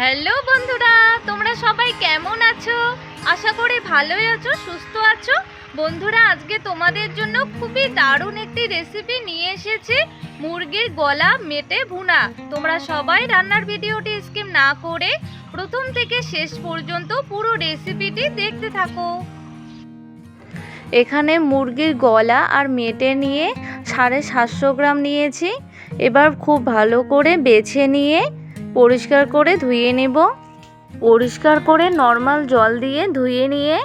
Hello বন্ধুরা, তোমরা সবাই কেমন আছো? আশা করি ভালোই আছো, সুস্থ আছো। বন্ধুরা, আজকে তোমাদের জন্য খুবই দারুণ একটি রেসিপি নিয়ে এসেছি, মুরগির গলা মেটে ভুনা। তোমরা সবাই রান্নার ভিডিওটি স্কিপ না করে প্রথম থেকে শেষ পর্যন্ত পুরো রেসিপিটি দেখতে থাকো। এখানে মুরগির গলা আর মেটে নিয়ে সাড়ে সাতশো গ্রাম নিয়েছি। এবার খুব ভালো করে বেছে নিয়ে পরিষ্কার করে ধুয়ে নেব। পরিষ্কার করে নর্মাল জল দিয়ে ধুয়ে নিয়ে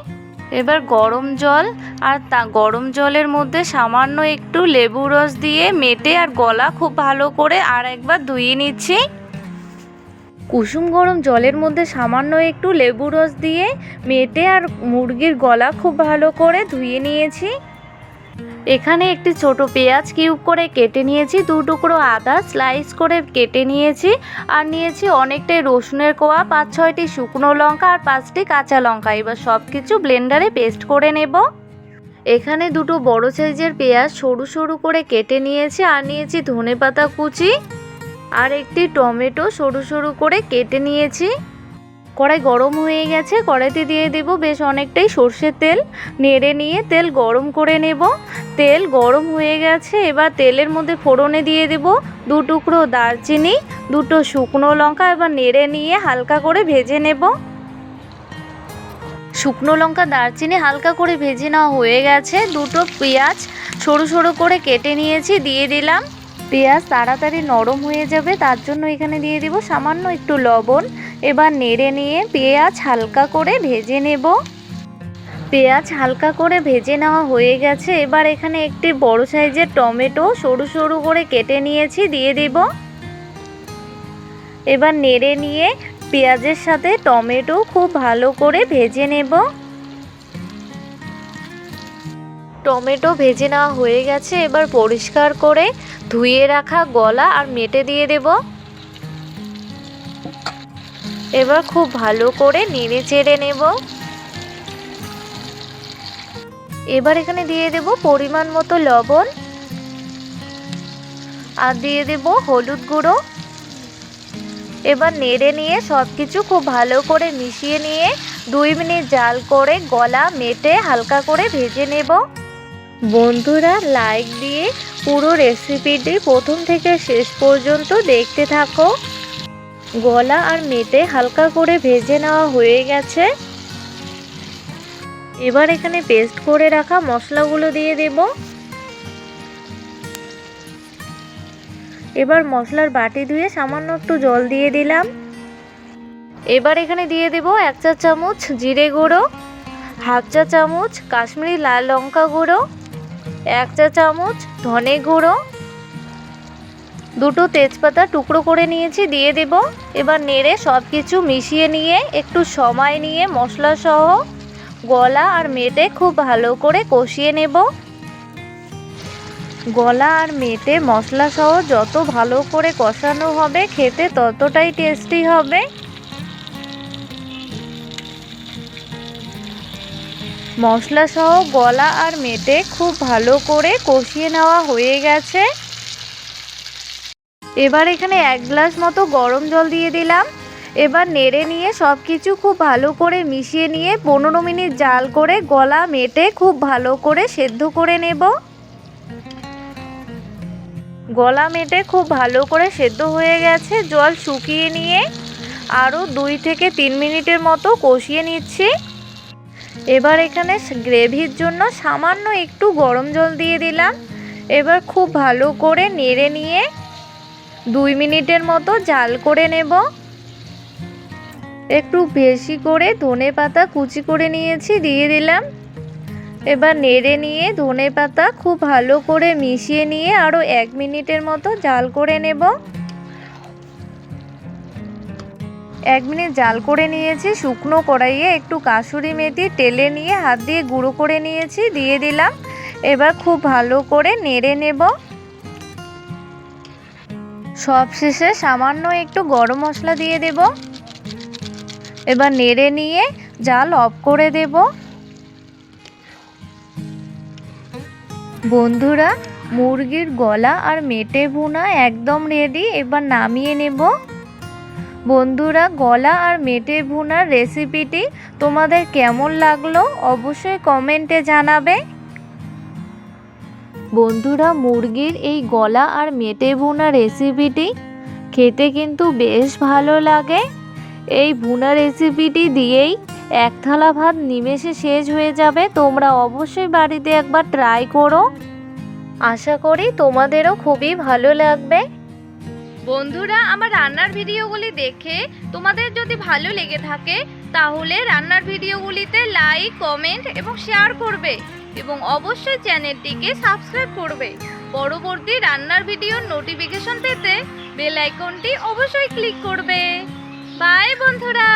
এবার গরম জল আর তা গরম জলের মধ্যে সামান্য একটু লেবু রস দিয়ে মেটে আর গলা খুব ভালো করে আর একবার ধুয়ে নিচ্ছি। কুসুম গরম জলের মধ্যে সামান্য একটু লেবু রস দিয়ে মেটে আর মুরগির গলা খুব ভালো করে ধুয়ে নিয়েছি। এখানে একটি ছোট পেঁয়াজ কিউব করে কেটে নিয়েছি, দু টুকরো আদা স্লাইস করে কেটে নিয়েছি আর নিয়েছি অনেকটাই রসুনের কোয়া, পাঁচ, ছয়টি শুকনো লঙ্কা আর পাঁচটি কাঁচা লঙ্কা। এবার সব কিছু ব্লেন্ডারে পেস্ট করে নেব। এখানে দুটো বড় সাইজের পেঁয়াজ সরু সরু করে কেটে নিয়েছি আর নিয়েছি ধনে পাতা কুচি আর একটি টমেটো সরু সরু করে কেটে নিয়েছি। কড়াই গরম হয়ে গেছে, কড়াইতে দিয়ে দেব বেশ অনেকটাই সর্ষের তেল। নেড়ে নিয়ে তেল গরম করে নেব। তেল গরম হয়ে গেছে, এবার তেলের মধ্যে ফোড়নে দিয়ে দেব দু টুকরো দারচিনি, দুটো শুকনো লঙ্কা, এবার নেড়ে নিয়ে হালকা করে ভেজে নেব। শুকনো লঙ্কা, দারচিনি হালকা করে ভেজে নেওয়া হয়ে গেছে। দুটো পেঁয়াজ সরু সরু করে কেটে নিয়েছি, দিয়ে দিলাম। পেঁয়াজ তাড়াতাড়ি নরম হয়ে যাবে, তার জন্য এখানে দিয়ে দিব সামান্য একটু লবণ। এবার নেড়ে নিয়ে পেঁয়াজ হালকা করে ভেজে নেব। পেঁয়াজ হালকা করে ভেজে নেওয়া হয়ে গেছে। এবার এখানে একটি বড় সাইজের টমেটো সরু সরু করে কেটে নিয়েছি, দিয়ে দেব। এবার নেড়ে নিয়ে পেঁয়াজের সাথে টমেটো খুব ভালো করে ভেজে নেব। টমেটো ভেজে নেওয়া হয়ে গেছে। এবার পরিষ্কার করে ধুয়ে রাখা গলা আর মেটে দিয়ে দেব। এবার খুব ভালো করে নেড়ে চেড়ে নেব। এবার এখানে দিয়ে দেব পরিমাণ মতো লবণ। আর দিয়ে দেব হলুদ গুঁড়ো। এবার নেড়ে নিয়ে সব কিছু খুব ভালো করে মিশিয়ে নিয়ে দুই মিনিট জাল করে গলা মেটে হালকা করে ভেজে নেব। বন্ধুরা লাইক দিয়ে পুরো রেসিপিটি প্রথম থেকে শেষ পর্যন্ত দেখতে থাকো। গলা আর মেটে হালকা করে ভেজে নেওয়া হয়ে গেছে। এবার এখানে পেস্ট করে রাখা মশলাগুলো দিয়ে দেব। এবার মশলার বাটি ধুয়ে সামান্য একটু জল দিয়ে দিলাম। এবার এখানে দিয়ে দেব এক চা চামচ জিরে গুঁড়ো, হাফ চা চামচ কাশ্মীরি লাল লঙ্কা গুঁড়ো, এক চা চামচ ধনে গুঁড়ো দুটো তেজপাতা টুকরো করে নিয়েছি, দিয়ে দেব। এবার নেড়ে সব কিছু মিশিয়ে নিয়ে, একটু সময় নিয়ে মশলা সহ গলা আর মেটে খুব ভালো করে কষিয়ে নেব। গলা আর মেটে মশলা সহ যত ভালো করে কষানো হবে, খেতে ততটাই টেস্টি হবে। মশলা সহ গলা আর মেটে খুব ভালো করে কষিয়ে নেওয়া হয়ে গেছে। এবার এখানে এক গ্লাস মতো গরম জল দিয়ে দিলাম। এবার নেড়ে নিয়ে সব কিছু খুব ভালো করে মিশিয়ে নিয়ে পনেরো মিনিট জাল করে গলা মেটে খুব ভালো করে সেদ্ধ করে নেব। গলা মেটে খুব ভালো করে সেদ্ধ হয়ে গেছে। জল শুকিয়ে নিয়ে আরও দুই থেকে তিন মিনিটের মতো কষিয়ে নিচ্ছি। এবার এখানে গ্রেভির জন্য সামান্য একটু গরম জল দিয়ে দিলাম। এবার খুব ভালো করে নেড়ে নিয়ে দুই মিনিটের মতো জাল করে নেব। একটু বেশি করে ধনে পাতা কুচি করে নিয়েছি, দিয়ে দিলাম। এবার নেড়ে নিয়ে ধনে পাতা খুব ভালো করে মিশিয়ে নিয়ে আরও এক মিনিটের মতো জাল করে নেব। এক মিনিট জাল করে নিয়েছি, শুকনো কড়াইয়ে একটু কাসুরি মেথি তেলে নিয়ে হাত দিয়ে গুঁড়ো করে নিয়েছি, দিয়ে দিলাম। এবার খুব ভালো করে নেড়ে নেব। সব শেষে সামান্য একটু গরম মশলা দিয়ে দেব। এবার নেড়ে নিয়ে জাল অফ করে দেব। বন্ধুরা, মুরগির গলা আর মেটে ভুনা একদম রেডি এবার নামিয়ে নেব। বন্ধুরা, গলা আর মেটে ভুনার রেসিপিটি তোমাদের কেমন লাগল অবশ্যই কমেন্টে জানাবে। বন্ধুরা, মুরগির এই গলা আর মেটে ভুনা রেসিপিটি খেতে কিন্তু বেশ ভালো লাগে। এই ভুনা রেসিপিটি দিয়েই এক থালা ভাত নিমেষে শেষ হয়ে যাবে। তোমরা অবশ্যই বাড়িতে একবার ট্রাই করো। আশা করি তোমাদেরও খুবই ভালো লাগবে। বন্ধুরা, আমার রান্নার ভিডিওগুলি দেখে তোমাদের যদি ভালো লেগে থাকে, তাহলে রান্নার ভিডিওগুলিতে লাইক কমেন্ট এবং শেয়ার করবে। এবং অবশ্যই চ্যানেলটিকে সাবস্ক্রাইব করবে। পরবর্তী রান্নার ভিডিওর নোটিফিকেশন পেতে বেল আইকনটি অবশ্যই ক্লিক করবে। বাই বন্ধুরা!